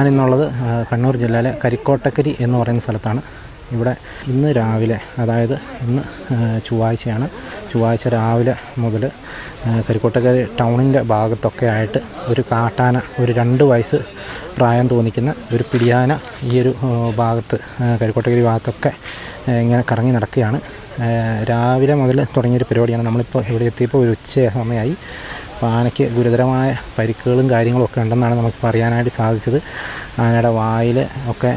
ആ, കണ്ണൂർ ജില്ലയിലെ കരിക്കോട്ടക്കരി എന്ന് പറയുന്ന സ്ഥലത്താണ്. ഇവിടെ ഇന്ന് രാവിലെ അതായത് ഇന്ന് ചൊവ്വാഴ്ചയാണ്. ചൊവ്വാഴ്ച രാവിലെ മുതൽ കരിക്കോട്ടക്കരി ടൗണിന്റെ ഭാഗത്തൊക്കെ ആയിട്ട് ഒരു കാട്ടാന ഒരു രണ്ട് വയസ്സ് പ്രായം തോന്നിക്കുന്ന ഒരു പിടിയാന ഈ ഒരു ഭാഗത്ത് കരിക്കോട്ടക്കരി ഭാഗത്തൊക്കെ ഇങ്ങനെ കറങ്ങി നടക്കുകയാണ്. രാവിലെ മുതൽ തുടങ്ങിയൊരു പരിപാടിയാണ്. നമ്മളിപ്പോൾ ഇവിടെ എത്തിയപ്പോൾ ഒരു ഉച്ച സമയമായി ആനയ്ക്ക് ഗുരുതരമായ പരിക്കുകളും കാര്യങ്ങളും ഒക്കെ ഉണ്ടെന്നാണ് നമുക്ക് പറയാനായിട്ട് സാധിച്ചത്. ആനയുടെ വായിൽ ഒക്കെ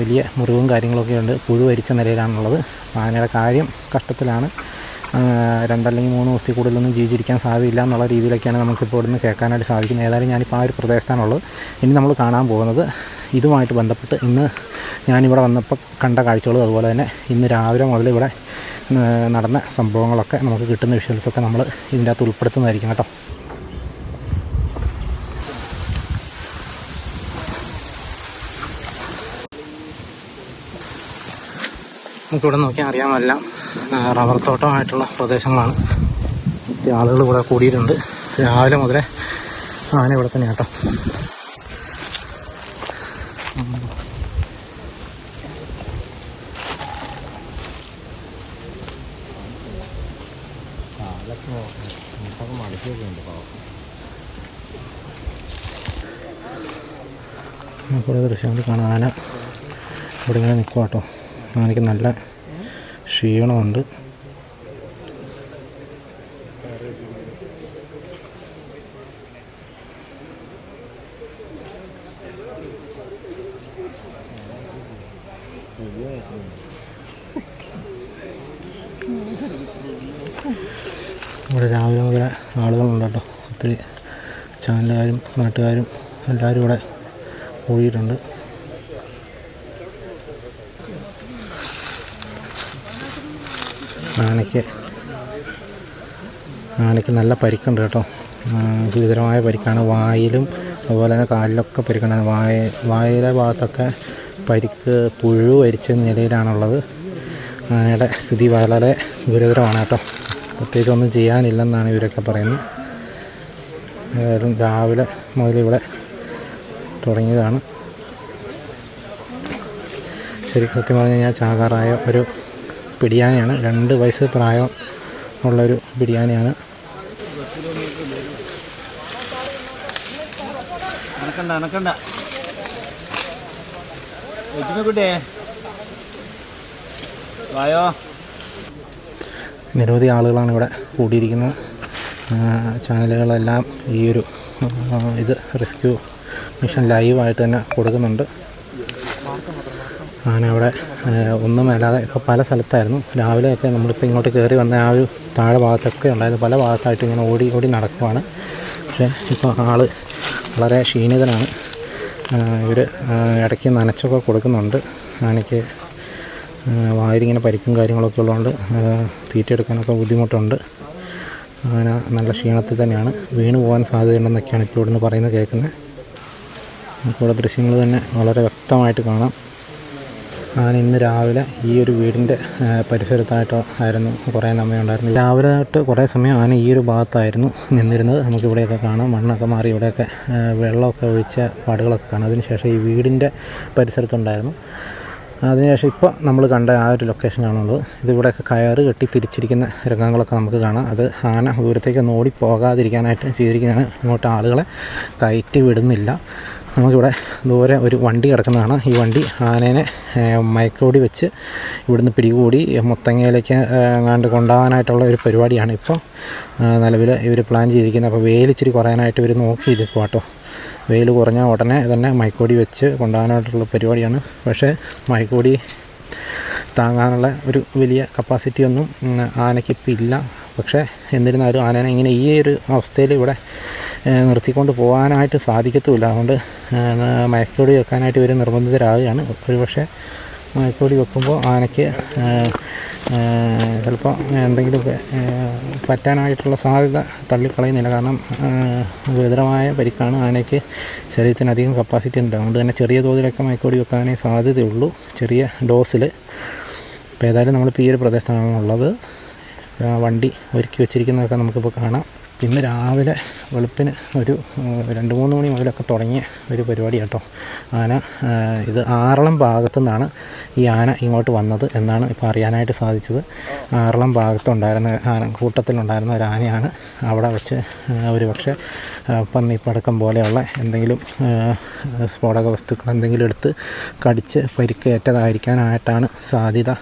വലിയ മുറിവും കാര്യങ്ങളൊക്കെ ഉണ്ട്. പുഴു വരിച്ച നിലയിലാണുള്ളത്. ആനയുടെ കാര്യം കഷ്ടത്തിലാണ്. രണ്ടല്ലെങ്കിൽ മൂന്ന് ദിവസത്തിൽ കൂടുതലൊന്നും ജീവിച്ചിരിക്കാൻ സാധ്യതയില്ല എന്നുള്ള രീതിയിലൊക്കെയാണ് നമുക്കിപ്പോൾ ഇവിടുന്ന് കേൾക്കാനായിട്ട് സാധിക്കുന്നത്. ഏതായാലും ഞാനിപ്പോൾ ആ ഒരു പ്രദേശത്താണുള്ളത്. ഇനി നമ്മൾ കാണാൻ പോകുന്നത്. ഇതുമായിട്ട് ബന്ധപ്പെട്ട് ഇന്ന് ഞാനിവിടെ വന്നപ്പോൾ കണ്ട കാഴ്ചകളും അതുപോലെ തന്നെ ഇന്ന് രാവിലെ മുതൽ ഇവിടെ നടന്ന സംഭവങ്ങളൊക്കെ നമുക്ക് കിട്ടുന്ന വിഷ്വൽസൊക്കെ നമ്മൾ ഇതിന്റെ അകത്ത് ഉൾപ്പെടുത്തുന്നതായിരിക്കും കേട്ടോ. നമുക്കിവിടെ നോക്കിയാൽ അറിയാമെല്ലാം റബ്ബർ തോട്ടമായിട്ടുള്ള പ്രദേശങ്ങളാണ്. ആളുകൾ ഇവിടെ കൂടിയിട്ടുണ്ട്. രാവിലെ മുതലേ ആന ഇവിടെ തന്നെ കേട്ടോ. നമുക്കിവിടെ ദൃശ്യങ്ങൾ കാണാം ഇവിടെ ഇങ്ങനെ നിൽക്കുക കേട്ടോ ആനയ്ക്ക് നല്ല ക്ഷീണമുണ്ട് ഇവിടെ രാവിലെ മുതൽ ആളുകളുണ്ട് കേട്ടോ ഒത്തിരി ചാനലുകാരും നാട്ടുകാരും എല്ലാവരും ഇവിടെ കൂടിയിട്ടുണ്ട്. ആനയ്ക്ക് ആനയ്ക്ക് നല്ല പരിക്കുണ്ട് കേട്ടോ. ഗുരുതരമായ പരിക്കാണ്. വായിലും അതുപോലെ തന്നെ കാലിലൊക്കെ പരിക്കുണ്ട് വായ വായിലെ ഭാഗത്തൊക്കെ പരിക്ക് പുഴു വരിച്ച നിലയിലാണുള്ളത്. ആനയുടെ സ്ഥിതി വളരെ ഗുരുതരമാണ് കേട്ടോ. പ്രത്യേകിച്ച് ഒന്നും ചെയ്യാനില്ലെന്നാണ് ഇവരൊക്കെ പറയുന്നത്. ഏതായാലും രാവിലെ മുതൽ ഇവിടെ തുടങ്ങിയതാണ്. ശരി കൃത്യം പറഞ്ഞു കഴിഞ്ഞാൽ ചാകാറായ ഒരു പിടിയാനയാണ് രണ്ട് വയസ്സ് പ്രായം ഉള്ളൊരു പിടിയാനയാണ് അനക്കണ്ട അനക്കണ്ട. കുട്ടിയെ? വായോ? നിരവധി ആളുകളാണ് ഇവിടെ കൂടിയിരിക്കുന്നത്. ചാനലുകളെല്ലാം ഈ ഒരു ഇത് റെസ്ക്യൂ മിഷൻ ലൈവായിട്ട് തന്നെ കൊടുക്കുന്നുണ്ട്. അങ്ങനെ അവിടെ ഒന്നും അല്ലാതെ ഇപ്പോൾ പല സ്ഥലത്തായിരുന്നു. രാവിലെയൊക്കെ നമ്മളിപ്പോൾ ഇങ്ങോട്ട് കയറി വന്ന ആ ഒരു താഴെ ഭാഗത്തൊക്കെ ഉണ്ടായിരുന്നു പല ഭാഗത്തായിട്ട് ഇങ്ങനെ ഓടി ഓടി നടക്കുവാണ്. പക്ഷേ ഇപ്പോൾ ആൾ വളരെ ക്ഷീണിതനാണ്. ഇവർ ഇടയ്ക്ക് നനച്ചൊക്കെ കൊടുക്കുന്നുണ്ട്. ആനയ്ക്ക് വായിലിങ്ങനെ പരിക്കും കാര്യങ്ങളൊക്കെ ഉള്ളതുകൊണ്ട് തീറ്റ തീറ്റയെടുക്കാനൊക്കെ ബുദ്ധിമുട്ടുണ്ട്. ആന നല്ല ക്ഷീണത്തിൽ തന്നെയാണ്. വീണു പോകാൻ സാധ്യതയുണ്ടെന്നൊക്കെയാണ് ഇപ്പോൾ ഇവിടുന്ന് പറയുന്നത് കേൾക്കുന്നത്. നമുക്കിവിടെ ദൃശ്യങ്ങൾ തന്നെ വളരെ വ്യക്തമായിട്ട് കാണാം. ആന ഇന്ന് രാവിലെ ഈ ഒരു വീടിന്റെ പരിസരത്തായിട്ട് ആയിരുന്നു കുറേ സമയം ഉണ്ടായിരുന്നു രാവിലെ തൊട്ട് കുറേ സമയം ആന ഈ ഒരു ഭാഗത്തായിരുന്നു നിന്നിരുന്നത്. നമുക്കിവിടെയൊക്കെ കാണാം. മണ്ണൊക്കെ മാറി ഇവിടെയൊക്കെ വെള്ളമൊക്കെ ഒഴിച്ച പാടുകളൊക്കെ കാണാം. അതിനുശേഷം ഈ വീടിന്റെ പരിസരത്തുണ്ടായിരുന്നു. അതിനുശേഷം ഇപ്പോൾ നമ്മൾ കണ്ട ആ ഒരു ലൊക്കേഷനാണുള്ളത് ഇതിവിടെയൊക്കെ കയറ് കെട്ടി തിരിച്ചിരിക്കുന്ന രംഗങ്ങളൊക്കെ നമുക്ക് കാണാം. അത് ആന ദൂരത്തേക്കൊന്നും ഓടി പോകാതിരിക്കാനായിട്ട് ചെയ്തിരിക്കുന്നതാണ്. ഇങ്ങോട്ട് ആളുകളെ കയറ്റി വിടുന്നില്ല. നമുക്കിവിടെ ദൂരെ ഒരു വണ്ടി കിടക്കുന്നതാണ്. ഈ വണ്ടി ആനേനെ മയക്കോടി വെച്ച് ഇവിടുന്ന് പിടികൂടി മുത്തങ്ങയിലേക്ക് എങ്ങാണ്ട് കൊണ്ടുപോകാനായിട്ടുള്ള ഒരു പരിപാടിയാണ് ഇപ്പോൾ നിലവിൽ ഇവർ പ്ലാൻ ചെയ്തിരിക്കുന്നത്. അപ്പോൾ വേലിച്ചിരി കുറയാനായിട്ട് ഇവർ നോക്കി ഇരിക്കും കേട്ടോ വെയിൽ കുറഞ്ഞാൽ ഉടനെ തന്നെ മൈക്കോടി വെച്ച് കൊണ്ടുപോകാനായിട്ടുള്ള പരിപാടിയാണ്. പക്ഷേ മൈക്കോടി താങ്ങാനുള്ള ഒരു വലിയ കപ്പാസിറ്റി ഒന്നും ആനയ്ക്കിപ്പോൾ ഇല്ല. പക്ഷേ എന്നിരുന്നാലും ആനേനെ ഇങ്ങനെ ഈ ഒരു അവസ്ഥയിൽ ഇവിടെ നിർത്തിക്കൊണ്ട് പോകാനായിട്ട് സാധിക്കത്തുമില്ല. അതുകൊണ്ട് മയക്കോടി വെക്കാനായിട്ട് ഇവർ നിർബന്ധിതരാകുകയാണ് ഒരു പക്ഷേ മയക്കോടി വെക്കുമ്പോൾ ആനയ്ക്ക് ചിലപ്പോൾ എന്തെങ്കിലുമൊക്കെ പറ്റാനായിട്ടുള്ള സാധ്യത തള്ളിക്കളയുന്നില്ല. കാരണം ഗുരുതരമായ പരിക്കാണ് ആനയ്ക്ക് ശരീരത്തിന് അധികം കപ്പാസിറ്റി ഉണ്ട്. അതുകൊണ്ട് തന്നെ ചെറിയ തോതിലൊക്കെ മയക്കോടി വെക്കാനേ സാധ്യതയുള്ളൂ. ചെറിയ ഡോസിൽ അപ്പോൾ ഏതായാലും നമ്മളിപ്പോൾ ഈ ഒരു പ്രദേശത്താണുള്ളത്. വണ്ടി ഒരുക്കി വെച്ചിരിക്കുന്നതൊക്കെ നമുക്കിപ്പോൾ കാണാം. ഇന്ന് രാവിലെ വെളുപ്പിന് ഒരു രണ്ട് മൂന്ന് മണി മുതലൊക്കെ തുടങ്ങിയ ഒരു പരിപാടി കേട്ടോ. ആന ഇത് ആറളം ഭാഗത്തു നിന്നാണ് ഈ ആന ഇങ്ങോട്ട് വന്നത് എന്നാണ് ഇപ്പോൾ അറിയാനായിട്ട് സാധിച്ചത്. ആറളം ഭാഗത്തുണ്ടായിരുന്ന ആന കൂട്ടത്തിലുണ്ടായിരുന്ന ഒരു ആനയാണ് അവിടെ വെച്ച് ഒരു പക്ഷേ പന്നിപ്പടക്കം പോലെയുള്ള എന്തെങ്കിലും സ്ഫോടക വസ്തുക്കൾ എന്തെങ്കിലും എടുത്ത് കടിച്ച് പരിക്കേറ്റതായിരിക്കാനായിട്ടാണ് സാധ്യത.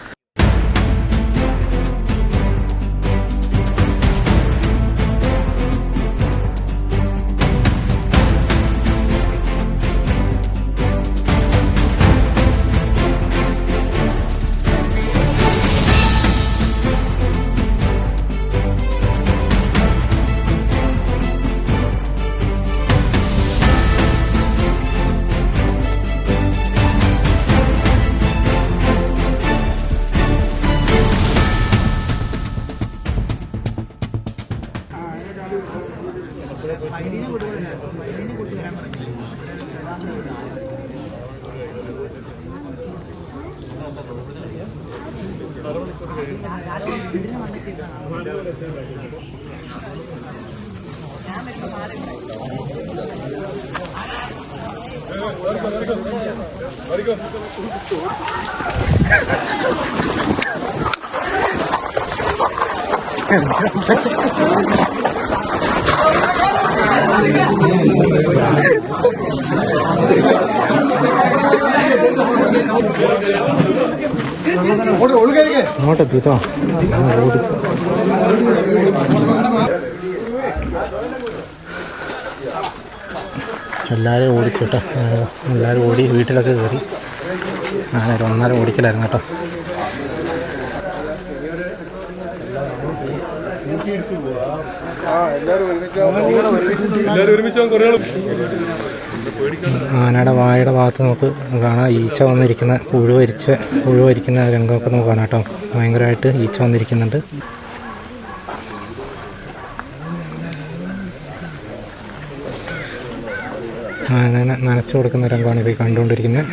ഫയലിനെ കൊടുക്കുന്നില്ല ഫയലിനെ കൊടുത്തു വരാൻ പറഞ്ഞു വീടിന് വണ്ടിക്ക് ഞാൻ വരുമ്പോൾ മാറി എത്തിട്ടോ ഓടി എല്ലാവരും ഓടിച്ചിട്ടോ എല്ലാവരും ഓടി വീട്ടിലൊക്കെ കയറി. ഞാനൊരു ഒന്നര ഓടിക്കലായിരുന്നു കേട്ടോ. ആനയുടെ വായയുടെ ഭാഗത്ത് നമുക്ക് കാണാം. ഈച്ച വന്നിരിക്കുന്ന പുഴുവരിച്ച പുഴുവരിക്കുന്ന രംഗമൊക്കെ നമുക്ക് കാണാം കേട്ടോ. ഭയങ്കരമായിട്ട് ഈച്ച വന്നിരിക്കുന്നുണ്ട്. നനച്ചു കൊടുക്കുന്ന രംഗമാണ് ഇപ്പോൾ കണ്ടുകൊണ്ടിരിക്കുന്നത്.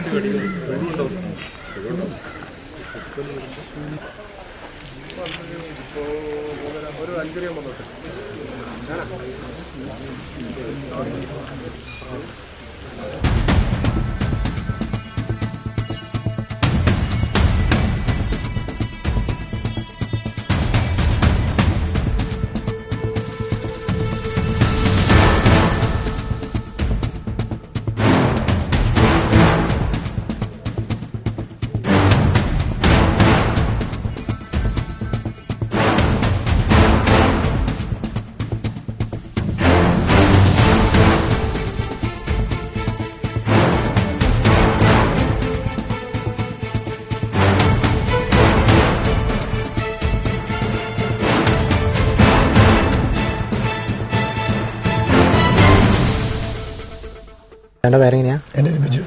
എന്റെ പേരെങ്ങനെയാ എന്റെ ബിജു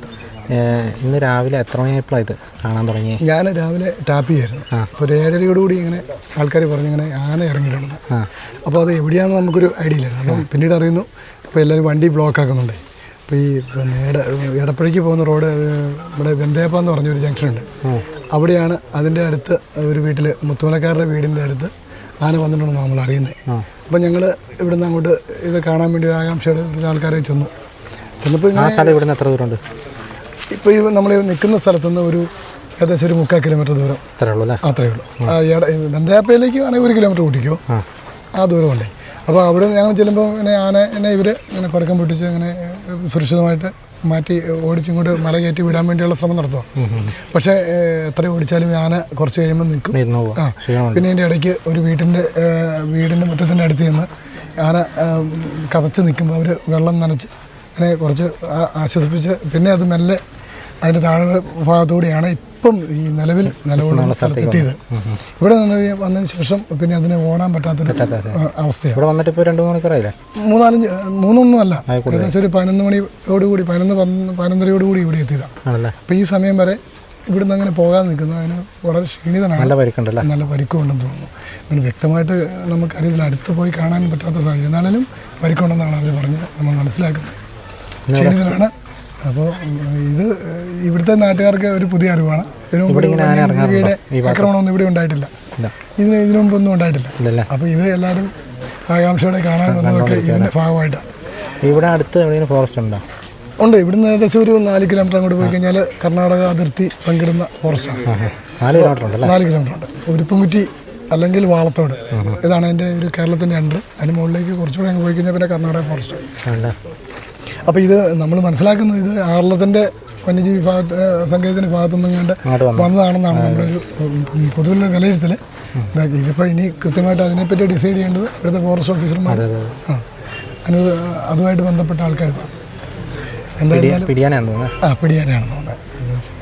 ഇന്ന് രാവിലെ എത്ര മണിയായപ്പോഴാണ് ഇത് കാണാൻ തുടങ്ങിയത് ഞാൻ രാവിലെ ടാപ്പ് ചെയ്യായിരുന്നു. ഒരു ഏഴരയോടുകൂടി ഇങ്ങനെ ആൾക്കാർ പറഞ്ഞു ഇങ്ങനെ ആന ഇറങ്ങിയിട്ടുണ്ട്. അപ്പോൾ അത് എവിടെയാണെന്ന് നമുക്കൊരു ഐഡിയ ഇല്ലായിരുന്നു അപ്പം പിന്നീട് അറിയുന്നു അപ്പോൾ എല്ലാവരും വണ്ടി ബ്ലോക്ക് ആക്കുന്നുണ്ട്. അപ്പോൾ ഈ പിന്നെ എട എടപ്പഴിക്ക് പോകുന്ന റോഡ് ഇവിടെ വെന്തേപ്പ എന്ന് പറഞ്ഞൊരു ജംഗ്ഷൻ ഉണ്ട്. അവിടെയാണ് അതിന്റെ അടുത്ത് ഒരു വീട്ടിൽ മുത്തുമലക്കാരുടെ വീടിന്റെ അടുത്ത് ആന വന്നിട്ടുണ്ടെന്ന് നമ്മൾ അറിയുന്നത്. അപ്പം ഞങ്ങൾ ഇവിടുന്ന് അങ്ങോട്ട് ഇത് കാണാൻ വേണ്ടി ഒരു ആകാംക്ഷയുടെ ആൾക്കാരെ ചെന്നു. ചെന്നപ്പോൾ ആ സ്ഥലം ഇവിടെ നിന്ന് എത്ര ദൂരമുണ്ട്? ഇപ്പോൾ ഈ നമ്മൾ നിൽക്കുന്ന സ്ഥലത്തുനിന്ന് ഒരു ഏകദേശം ഒരു മുക്കാൽ കിലോമീറ്റർ ദൂരം. അത്രേ ഉള്ളൂ അല്ലേ അത്രയേ ഉള്ളൂ ബന്ധാപ്പയിലേക്ക് ആണെങ്കിൽ ഒരു കിലോമീറ്റർ കൂട്ടിക്കോ. ആ. ദൂരമുണ്ടേ. അപ്പോൾ അവിടെ ഞങ്ങൾ ചെല്ലുമ്പോൾ ഇങ്ങനെ ആന എന്നെ ഇവർ ഇങ്ങനെ കുടക്കം പൊട്ടിച്ച് ഇങ്ങനെ സുരക്ഷിതമായിട്ട് മാറ്റി ഓടിച്ചിങ്ങോട്ട് മല കയറ്റി വിടാൻ വേണ്ടിയുള്ള ശ്രമം നടത്തുക പക്ഷേ എത്ര ഓടിച്ചാലും ആന കുറച്ച് കഴിയുമ്പോൾ നിൽക്കും. ആ പിന്നെ എന്റെ ഇടയ്ക്ക് ഒരു വീട്ടിന്റെ വീടിന്റെ മുറ്റത്തിന്റെ അടുത്ത് നിന്ന് ആന കതച്ച് നിൽക്കുമ്പോൾ അവർ വെള്ളം നനച്ച് അങ്ങനെ കുറച്ച് ആശ്വസിപ്പിച്ച് പിന്നെ അത് മെല്ലെ അതിന്റെ താഴെ ഭാഗത്തുകൂടിയാണ് ഇപ്പം ഈ നിലവിൽ നിലവിലുള്ള സ്ഥലത്ത് എത്തിയത്. ഇവിടെ നിന്ന് വന്നതിന് ശേഷം പിന്നെ അതിനെ ഓടാൻ പറ്റാത്തൊരു ആ, അവസ്ഥയാണ്. ഇവിടെ വന്നിട്ട് ഇപ്പോൾ രണ്ട് മൂന്ന് മണിക്കൂറായില്ലേ? മൂന്നാലഞ്ച് മൂന്നൊന്നും അല്ല. ഏകദേശം ഒരു പതിനൊന്ന് മണിയോടുകൂടി പതിനൊന്ന് പതിനൊന്നരയോടുകൂടി ഇവിടെ എത്തിയതാണ്. അപ്പോൾ ഈ സമയം വരെ ഇവിടുന്ന് അങ്ങനെ പോകാൻ നിൽക്കുന്നത് അതിന് വളരെ ക്ഷീണിതനാണ്. നല്ല പരിക്കുണ്ടല്ലോ? നല്ല പരിക്കുണ്ടെന്ന് തോന്നുന്നു. പിന്നെ വ്യക്തമായിട്ട് നമുക്കറിയത്തില്ല അടുത്ത് പോയി കാണാനും പറ്റാത്ത സാഹചര്യം. എന്നാലും പരിക്കുണ്ടെന്നാണ് അവർ പറഞ്ഞത് നമ്മൾ മനസ്സിലാക്കുന്നത്. ക്ഷീണിതനാണ് അപ്പോൾ ഇത് ഇവിടുത്തെ നാട്ടുകാർക്ക് ഒരു പുതിയ അറിവാണ്. ഇതിനു മുമ്പ് ആക്രമണമൊന്നും ഇവിടെ ഉണ്ടായിട്ടില്ല. ഇതിന് ഇതിനു മുമ്പൊന്നും ഉണ്ടായിട്ടില്ല. ഇല്ലല്ലേ? അപ്പോൾ ഇത് എല്ലാവരും ആകാംക്ഷയോടെ കാണാൻ വന്നതൊക്കെ ഇതിന്റെ ഭാഗമായിട്ടാണ്. ഇവിടെ അടുത്ത് എവിടെയെങ്കിലും ഫോറസ്റ്റ് ഉണ്ടോ? ഉണ്ട്. ഇവിടുന്ന് ഏകദേശം ഒരു നാല് കിലോമീറ്റർ അങ്ങോട്ട് പോയി കഴിഞ്ഞാൽ കർണാടക അതിർത്തി പങ്കിടുന്ന ഫോറസ്റ്റാണ്. നാല് കിലോമീറ്റർ നാല് കിലോമീറ്റർ ഉണ്ട്. ഉരുപ്പുംകുറ്റി അല്ലെങ്കിൽ വാളത്തോട്. ഇതാണ് എന്റെ ഒരു കേരളത്തിന്റെ അണ്ടർ അതിന് മുകളിലേക്ക് കുറച്ചുകൂടെ അങ്ങ് പോയി കഴിഞ്ഞാൽ പിന്നെ കർണാടക ഫോറസ്റ്റ് അപ്പോൾ ഇത് നമ്മൾ മനസ്സിലാക്കുന്നത് ഇത് ആർലത്തിന്റെ വന്യജീവി ഭാഗത്ത് സങ്കേതത്തിന്റെ ഭാഗത്തുനിന്നും കണ്ട് വന്നതാണെന്നാണ് നമ്മുടെ ഒരു പൊതുവിലുള്ള വിലയിരുത്തൽ ഇതിപ്പോൾ ഇനി കൃത്യമായിട്ട് അതിനെപ്പറ്റി ഡിസൈഡ് ചെയ്യേണ്ടത് ഇവിടുത്തെ ഫോറസ്റ്റ് ഓഫീസർമാർ ആ അനു അതുമായിട്ട് ബന്ധപ്പെട്ട ആൾക്കാർ എന്തായാലും ആ പിടിയാനാണ് തോന്നുന്നത്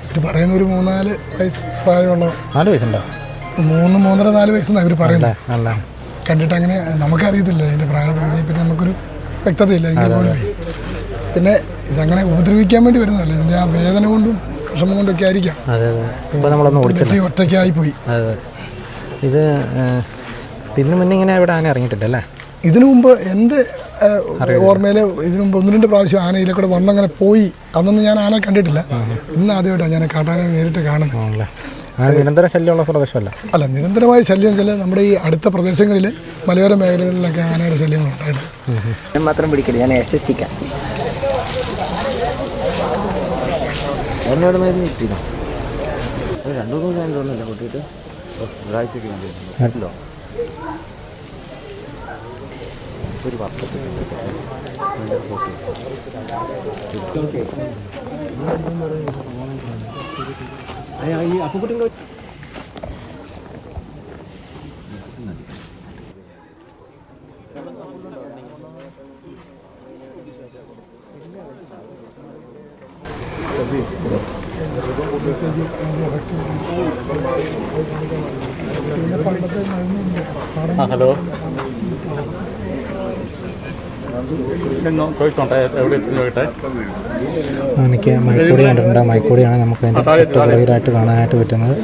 ഇവർ പറയുന്ന ഒരു മൂന്നാൽ വയസ്സ് പ്രായമുള്ള നാല് വയസ്സുണ്ടോ? മൂന്ന് മൂന്നര നാല് വയസ്സെന്നാണ് ഇവർ പറയുന്നത്. കണ്ടിട്ട് അങ്ങനെ നമുക്കറിയത്തില്ല അതിന്റെ പ്രായപരിധി പിന്നെ നമുക്കൊരു വ്യക്തതയില്ല എങ്കിൽ പോലും പിന്നെ ഇതങ്ങനെ ഉപദ്രവിക്കാൻ വേണ്ടി വരുന്നതല്ല. ഇതിന്റെ ആ വേദന കൊണ്ടും വിഷമം കൊണ്ടൊക്കെ ആയിരിക്കാം. നമ്മളൊന്ന് ഒറ്റയ്ക്കായി പോയി അതെ ഇത് പിന്നെ മുന്നേ ഇങ്ങനെ ഇവിടെ ആന ഇറങ്ങിയിട്ടില്ലല്ലേ ഇതിനു മുമ്പ് എന്റെ ഓർമ്മയിൽ ഇതിനു മുമ്പ് ഒന്ന് രണ്ട് പ്രാവശ്യം ആന ഇതിലെ കൂടെ വന്നങ്ങനെ പോയി. അന്നൊന്നും ഞാൻ ആന കണ്ടിട്ടില്ല. ഇന്ന് ആദ്യമായിട്ടാണ് ഞാൻ കാട്ടാനെ നേരിട്ട് കാണുന്നത്. ആ നിരന്തര ശല്യമുള്ള പ്രദേശമല്ല. അല്ല നിരന്തരമായ ശല്യം ചില നമ്മുടെ ഈ അടുത്ത പ്രദേശങ്ങളിൽ മലയോര മേഖലകളിലൊക്കെ ആനയുടെ ശല്യങ്ങൾ ഉണ്ടായിട്ടുണ്ട്. ഞാൻ മാത്രം പിടിക്കില്ല ഞാൻ എസ് എസ് ടിക്കാം എന്നോട് മരുന്ന് കിട്ടിയോ രണ്ടു മൂന്ന് ഞാൻ തോന്നില്ല കൂട്ടിയിട്ട് ഒരാഴ്ചക്ക് ഉണ്ടല്ലോ ഒരു വർഷത്തിൽ ഹലോ ചോദിച്ചോട്ടെ എവിടെ എനിക്ക് മൈക്കോടി കണ്ടിട്ടുണ്ട്. മൈക്കോടിയാണ് നമുക്ക് അതിന്റെ പുറകിലായിട്ട് കാണാനായിട്ട് പറ്റുന്നത്.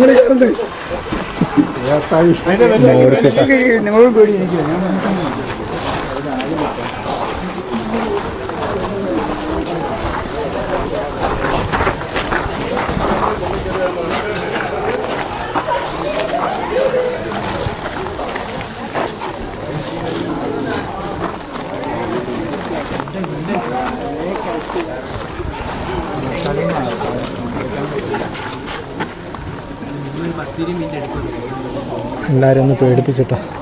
കരടിയുടെ ടൗൺ കഴിഞ്ഞ് പോയി ഒന്ന് പേടിപ്പിച്ചിട്ടോ?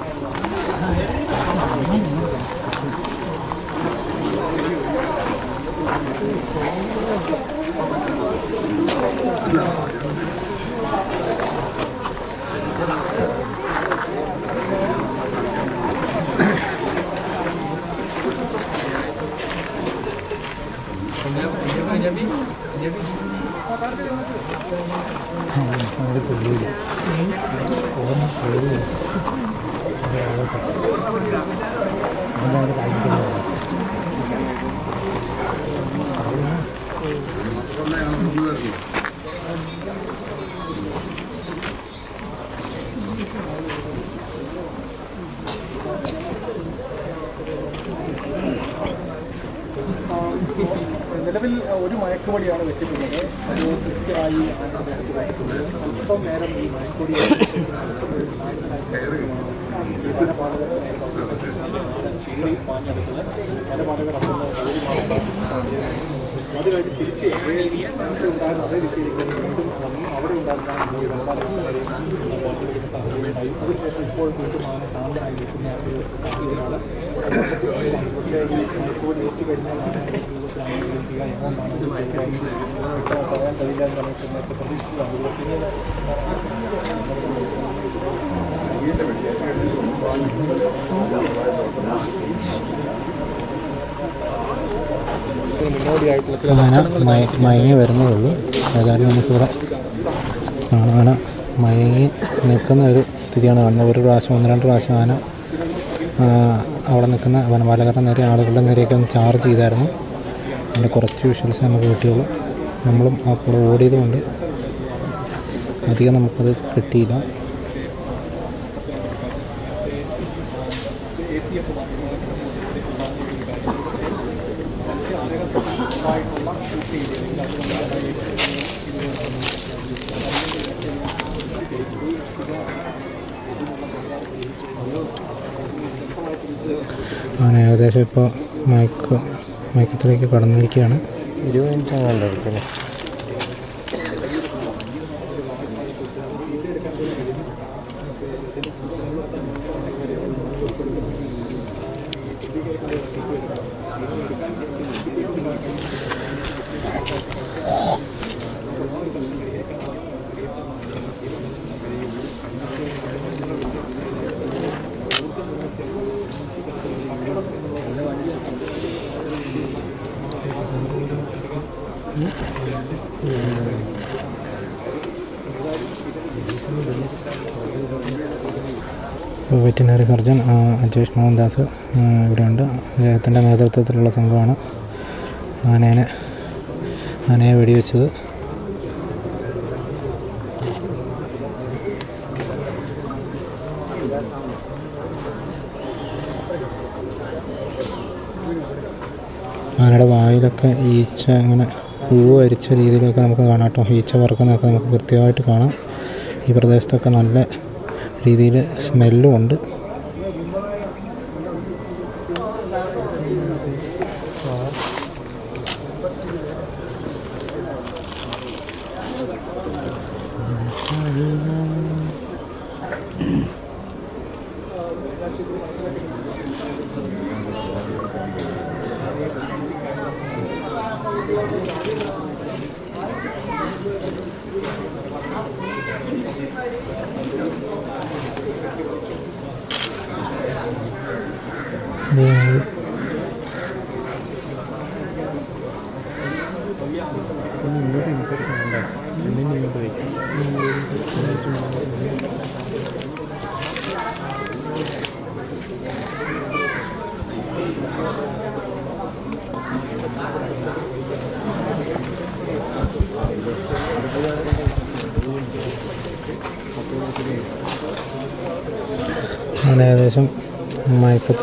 മയക്കുമടിയാണ് വെച്ചിട്ടുള്ളത്. അത് കൃത്യമായി അല്പം നേരം ഈ മയക്കുമടി അത് കഴിഞ്ഞ് തിരിച്ച് ഉണ്ടായിരുന്ന അതേ ദിശയിലേക്ക് അവിടെ ഉണ്ടായിരുന്ന അതിനുശേഷം ഇപ്പോൾ വീണ്ടും ആന ശാന്തനായി നിൽക്കുന്ന ഒരു സാഹചര്യമാണ് ഈ മണിക്കൂർ ഏറ്റു പറയാൻ കഴിയില്ല എന്ന് നമുക്ക് നേരത്തെ പ്രതീക്ഷിച്ചതാണ് പിന്നീട് ആന മയ- മയങ്ങി വരുന്നതുള്ളൂ. ഏതായാലും നമുക്കിവിടെ ആന മയങ്ങി നിൽക്കുന്ന ഒരു സ്ഥിതിയാണ് കാണുന്നത്. ഒരു പ്രാവശ്യം ഒന്ന് രണ്ട് പ്രാവശ്യം ആന അവിടെ നിൽക്കുന്ന വനപാലകരുടെ നേരെ ആളുകളുടെ നേരെയൊക്കെ ഒന്ന് ചാർജ് ചെയ്തായിരുന്നു. അതിന്റെ കുറച്ച് വിഷ്വൽസ് നമുക്ക് കിട്ടിയുള്ളൂ. നമ്മളും ആ കൂടെ ഓടിയത് കൊണ്ട് അധികം നമുക്കത് കിട്ടിയില്ല. അങ്ങനെ ഏകദേശം ഇപ്പോൾ മയക്ക് മയക്കത്തിലേക്ക് കടന്നിരിക്കുകയാണ്. ഇരുപത് മിനിറ്റ് അങ്ങനെ വെറ്റിനറി സർജൻ അജേഷ് മോഹൻദാസ് ഇവിടെയുണ്ട്. അദ്ദേഹത്തിന്റെ നേതൃത്വത്തിലുള്ള സംഘമാണ് ആനേനെ ആനയെ വെടിവെച്ചത്. ആനയുടെ വായിലൊക്കെ ഈച്ച അങ്ങനെ പൂവ് അരിച്ച രീതിയിലൊക്കെ നമുക്ക് കാണാം കേട്ടോ. ഈച്ച പറക്കുന്നതൊക്കെ നമുക്ക് കൃത്യമായിട്ട് കാണാം. ഈ പ്രദേശത്തൊക്കെ നല്ല രീതിയിൽ സ്മെല്ലും ഉണ്ട്. അങ്ങനെ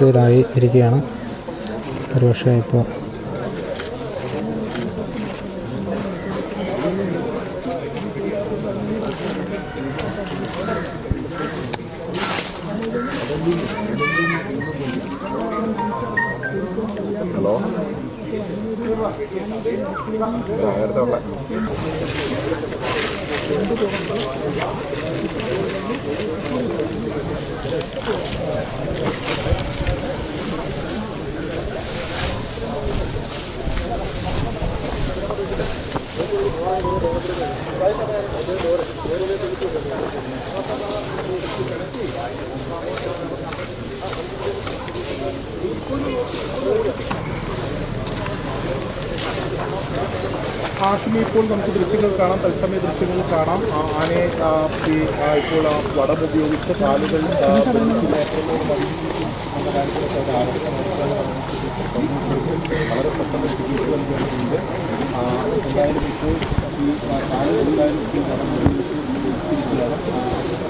മയക്കത്തിലായി ഇരിക്കുകയാണ്. ഒരുപക്ഷെ ഇപ്പോൾ ആഷിമി ഇപ്പോൾ നമുക്ക് ദൃശ്യങ്ങൾ കാണാം തത്സമയ ദൃശ്യങ്ങൾ കാണാം. ആനയെ ഇപ്പോൾ ആ വടം ഉപയോഗിച്ച് കാലുകൾ വളരെ പെട്ടെന്ന് ചികിത്സ നൽകേണ്ടതുണ്ട് എന്തായാലും ഇപ്പോൾ ഈ കാലം എന്തായാലും ഈ വടം ഉപയോഗിച്ച് ബന്ധിച്ചിരിക്കുകയാണ് ആ,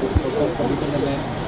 തൊട്ട് സമീപം തന്നെ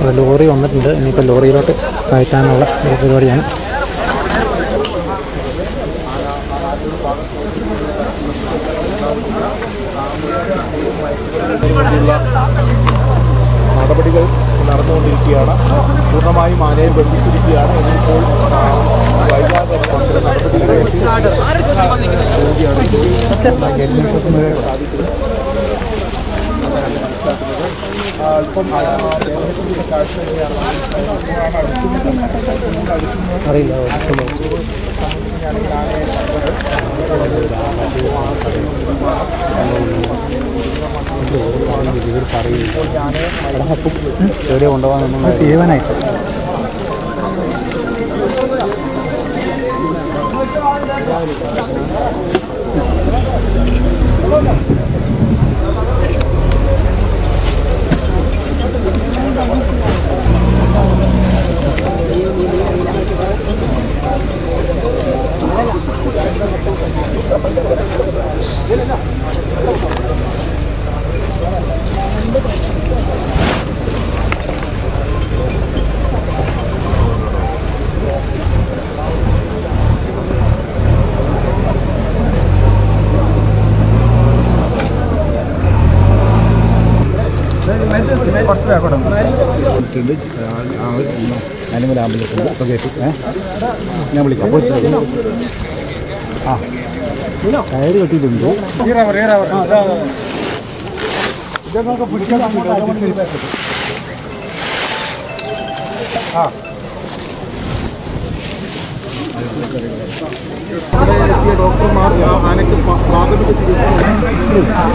അത് ലോറി വന്നിട്ടുണ്ട്. ഇനിയിപ്പോൾ ലോറിയിലോട്ട് കയറ്റാനുള്ള ഒരു പരിപാടിയാണ്. നടപടികൾ നടന്നുകൊണ്ടിരിക്കുകയാണ്. പൂർണമായും ആനയെ ബന്ധിച്ചിരിക്കുകയാണ്. ഇനിയിപ്പോൾ വൈകാതെ നടപടികളെ സാധിക്കുന്നത്. നടപടികളിലേക്ക് ആ, ഇപ്പം ആ, ദേഹത്തിന്റെ കാഴ്ച അറിയില്ല. എവിടെ കൊണ്ടുപോകാൻ തീരുമാനമായി അനിമൽ ആംബുലൻസ് ഉണ്ട് ഓക്കെ ഞാൻ വിളിക്കാം പോയിട്ട് ആ കയറ് കെട്ടിയിട്ടുണ്ട്. ഇതൊക്കെ പിടിക്കാൻ ആ. ഇവിടെ എത്തിയ ഡോക്ടർമാർ ആനയ്ക്ക് പ്രാഥമിക ചികിത്സ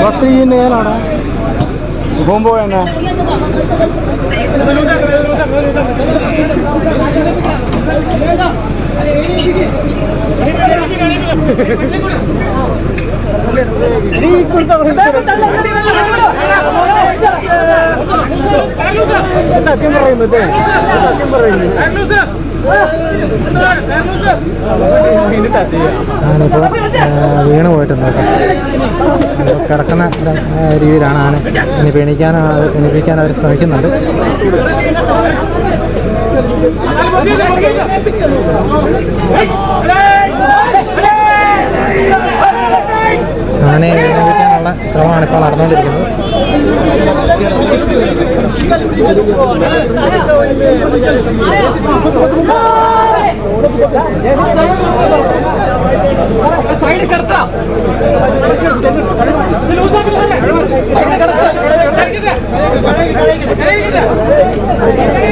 ബസ് ചെയ്യുന്ന ഏതാണ് പോകുമ്പോ എന്നാ സത്യം പറയുന്നത് സത്യം പറയുന്നത് വീണ് പോയിട്ടുണ്ട് കേട്ടോ. കിടക്കുന്ന രീതിയിലാണ് ആന ഇനി എണീക്കാൻ എണീപ്പിക്കാൻ അവർ ശ്രമിക്കുന്നുണ്ട്. ആനയെ എണീപ്പിക്കാനുള്ള ശ്രമമാണ് ഇപ്പോൾ നടന്നുകൊണ്ടിരിക്കുന്നത്.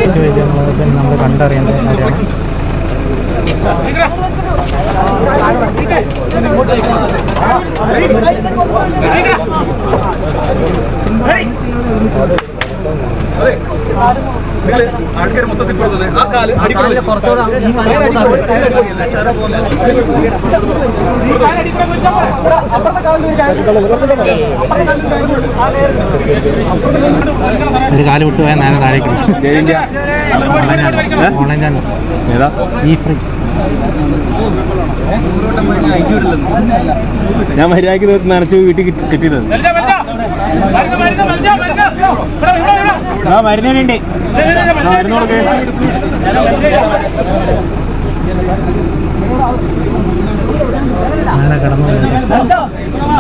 ഇത് വെച്ച് നമ്മൾ നമ്മൾ കണ്ടറിയേണ്ട കാര്യമാണ് ആൾക്കാർ മൊത്തത്തിൽ പറഞ്ഞത് ആ കാൽ അടിക്കൂടെ ഒരു കാൽ വിട്ട് പോയാൽ നേരെ താഴേക്ക് ഓൺലൈൻ ചാനൽ ഓൺലൈൻ ചാനൽ ഏതാ? ഈ ഫ്രീ ഞാൻ മര്യാദയ്ക്ക് നനച്ച് വീട്ടിൽ കിട്ടിയത്. മരുന്നുണ്ട് മരുന്ന് കൊടുക്കേ അങ്ങനെ കിടന്നു പോയത്.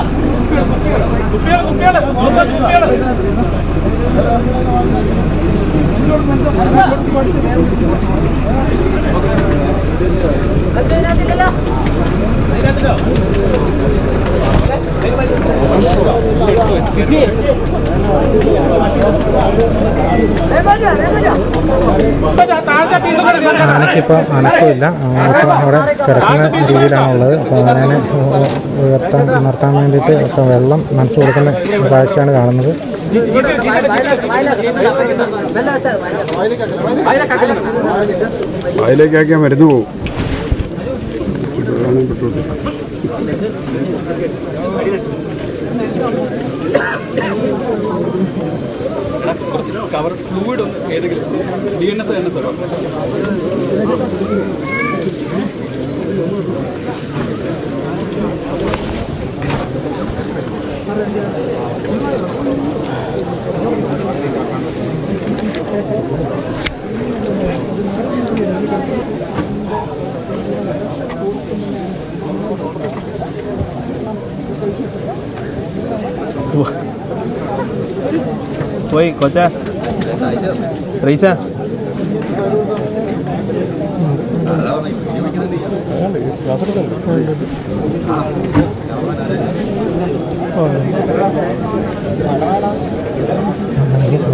ആനയ്ക്കിപ്പോൾ അനക്കമില്ല. ഇപ്പോൾ അവിടെ കിടക്കുന്ന രീതിയിലാണുള്ളത് അപ്പോൾ ആനേനെ ഉയർത്താൻ ഉണർത്താൻ വേണ്ടിയിട്ട് ഇപ്പോൾ വെള്ളം നനച്ചു കൊടുക്കുന്ന കാഴ്ചയാണ് കാണുന്നത്. വായിലേക്കാക്കിയാൽ മരുന്ന് പെട്രോൾ. കവർ പോയി കൊച്ച. റീസ. ആനയ്ക്ക്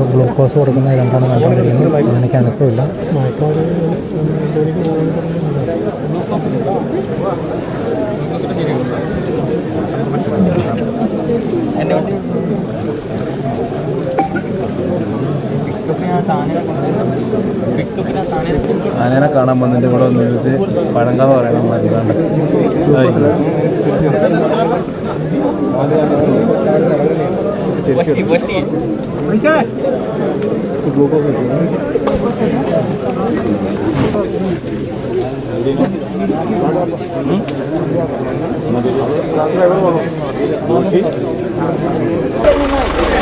ഗ്ലൂക്കോസ് കൊടുക്കുന്ന രണ്ടാണ് കണ്ടുകൊണ്ടിരിക്കുന്നത് അങ്ങനെയൊക്കെ അനക്കമില്ല ആനേനെ കാണാൻ വന്നതിന്റെ കൂടെ വന്നിട്ട് പഴങ്കഥ പറയണം Westy, Westy. What is that? The global hmm?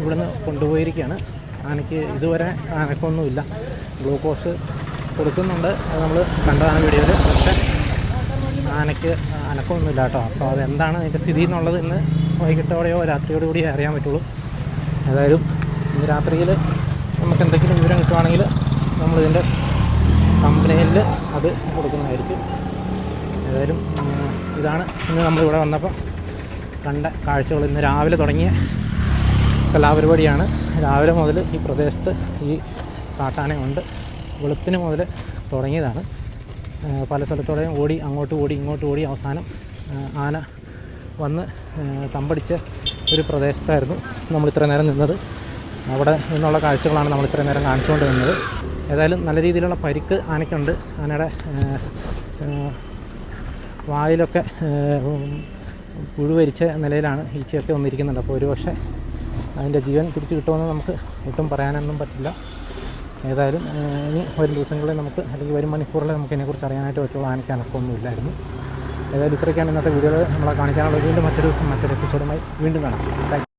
ഇവിടുന്ന് കൊണ്ടുപോയിരിക്കുകയാണ്. ആനയ്ക്ക് ഇതുവരെ ആനക്കൊന്നുമില്ല. ഗ്ലൂക്കോസ് കൊടുക്കുന്നുണ്ട്. അത് നമ്മൾ കണ്ടതാണ് വീഡിയോയിൽ പക്ഷേ ആനയ്ക്ക് അനക്കമൊന്നുമില്ല കേട്ടോ. അപ്പോൾ അതെന്താണ് അതിന്റെ സ്ഥിതി എന്നുള്ളത് ഇന്ന് വൈകിട്ടോടെയോ രാത്രിയോടു കൂടി അറിയാൻ പറ്റുള്ളൂ. ഏതായാലും ഇന്ന് രാത്രിയിൽ നമുക്ക് എന്തെങ്കിലും വിവരം കിട്ടുവാണെങ്കിൽ നമ്മളിതിന്റെ കമ്പനിയിൽ അത് കൊടുക്കുന്നതായിരിക്കും. ഏതായാലും ഇതാണ് ഇന്ന് നമ്മളിവിടെ വന്നപ്പോൾ കണ്ട കാഴ്ചകൾ. ഇന്ന് രാവിലെ തുടങ്ങിയ കലാപരിപാടിയാണ്. രാവിലെ മുതൽ ഈ പ്രദേശത്ത് ഈ കാട്ടാനയുണ്ട് വെളുപ്പിന് മുതൽ തുടങ്ങിയതാണ്. പല സ്ഥലത്തോടെയും ഓടി അങ്ങോട്ട് ഓടി ഇങ്ങോട്ട് ഓടി അവസാനം ആന വന്ന് തമ്പടിച്ച ഒരു പ്രദേശത്തായിരുന്നു നമ്മൾ ഇത്ര നേരം നിന്നത്. അവിടെ നിന്നുള്ള കാഴ്ചകളാണ് നമ്മൾ ഇത്ര നേരം കാണിച്ചുകൊണ്ട് നിന്നത്. ഏതായാലും നല്ല രീതിയിലുള്ള പരിക്ക് ആനയ്ക്കുണ്ട്. ആനയുടെ വായിലൊക്കെ പുഴുവരിച്ച നിലയിലാണ് ഈച്ചയൊക്കെ വന്നിരിക്കുന്നുണ്ട്. അപ്പോൾ ഒരുപക്ഷെ അതിന്റെ ജീവൻ തിരിച്ചു കിട്ടുമെന്ന് നമുക്ക് ഒട്ടും പറയാനൊന്നും പറ്റില്ല. ഏതായാലും ഇനി വരും ദിവസങ്ങളിൽ നമുക്ക് അല്ലെങ്കിൽ വരും മണിക്കൂറിൽ നമുക്ക് ഇതിനെക്കുറിച്ച് അറിയാനായിട്ട് പറ്റുള്ളൂ. ആനയ്ക്ക് അനക്കമൊന്നും ഇല്ലായിരുന്നു. ഏതായാലും ഇത്രയൊക്കെയാണ് ഇന്നത്തെ വീഡിയോകൾ നമ്മളെ കാണിക്കാനുള്ളത്. വീണ്ടും മറ്റൊരു ദിവസം മറ്റൊരു എപ്പിസോഡുമായി വീണ്ടും കാണാം.